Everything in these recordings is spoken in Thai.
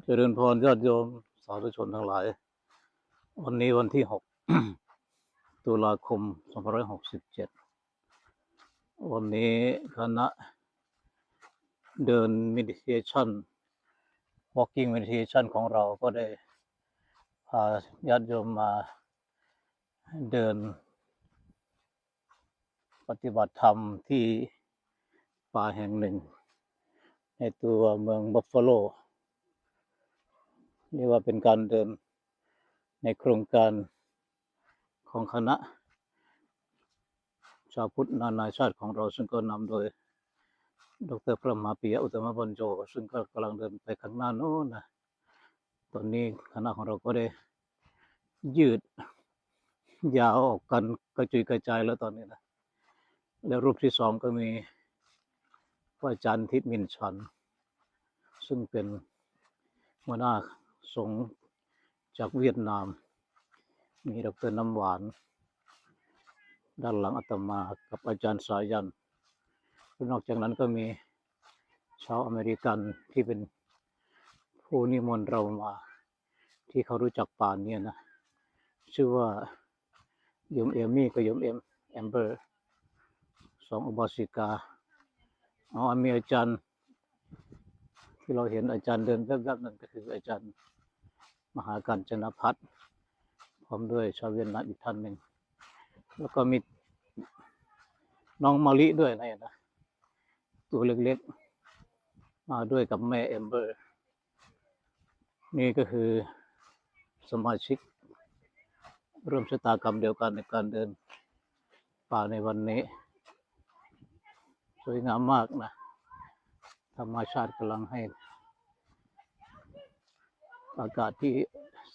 เจริญพรญาติโยมสาธุชนทั้งหลาย วันนี้วันที่หกตุลาคมสองพันหกสิบเจ็ดวันนี้คณะเดิน meditation walking meditation ของเราก็ได้พาญาติโยมมาเดิน ปฏิบัติธรรมที่ป่าแห่งหนึ่ง ในตัวเมืองบัฟฟาโล เรียกว่าเป็นการเดินในโครงการของคณะ ชาวพุทธนานาชาติของเราซึ่งก็นำโดย ดรพระมหาปิยะอุตตมบัญโจซึ่งก็กำลังเดินไปข้างหน้าโน้นนะตอนนี้คณะของเราก็ได้ยืดยาวออกกันกระจุยกระจายแล้วตอนนี้นะแล้วรูปที่สองก็มีพระอาจารย์ทิศมินชัน ซึ่งเป็นหัวหน้า สงจากเวียดนาม มีดรน้ำหวาน ด้านหลังอาตมากับอาจารย์สายันแล้วนอกจากนั้นก็มีชาวอเมริกันที่เป็นผู้นิมนต์เรามา ที่เขารู้จักป่านเนี่ยนะ ชื่อว่ายมเอมี่กับยมเอ็มแอมเบอร์สองอุบาสิกาอ๋อมีอาจารย์ ที่เราเห็นอาจารย์เดินแวบๆนั่นก็คืออาจารย์มหาการจนพัฒน์พร้อมด้วยชาวเวียดนามอีกท่านหนึ่งแล้วก็มีน้องมาลิด้วยนะนะตัวเล็กๆ มาด้วยกับแม่เอมเบอร์ นี่ก็คือสมาชิกร่วมชะตากรรมเดียวกันในการเดินป่าในวันนี้ สวยงามมากนะ ธรรมชาติกำลังให้ อากาศที่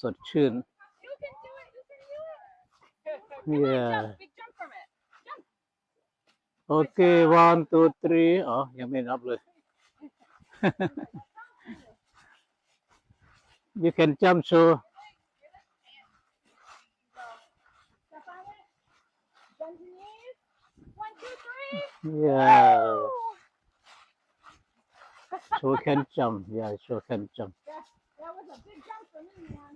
สดชื่น You can do it. You can do it. Yeah. Jump, big jump from it. โอเค one two three อ๋อ ยังไม่นับเลย you can jump so Step Woo! so can jump yeah so can jump That, that was a big jump for me, man.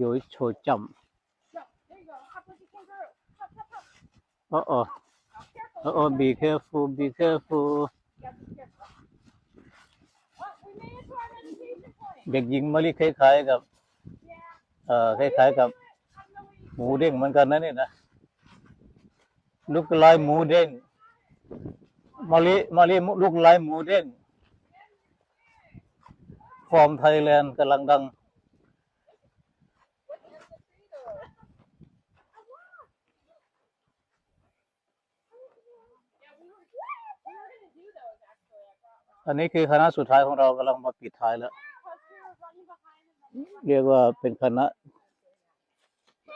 you show jump Jump. There you go. Hop like a kangaroo. Hop, hop, hop. อ๋ออ๋อ Oh, careful. อ๋อ be careful be careful Yeah, be careful. Well, we made it to our meditation point. เด็กหญิงมะลิคล้ายๆกับ เอ่อคล้ายๆกับ หมูเด้งเหมือนกันนะเนี่ยนะลูกลายหมูเด้งมะลิมะลิลูกลายหมูเด้ง ฟอร์มไทยแลนด์กำลังดัง อันนี้คือคณะสุดท้ายของเรากำลังมาปิดท้ายแล้ว เรียกว่าเป็นคณะ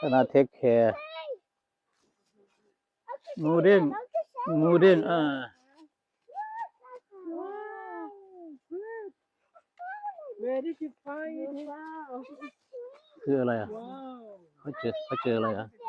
คณะเทคแคร์มูเด้งหมูเด้งอ่า Where did you find it? Wow. คืออะไรอะ Wow. เขาเจอเขาเจออะไรอะ Yeah,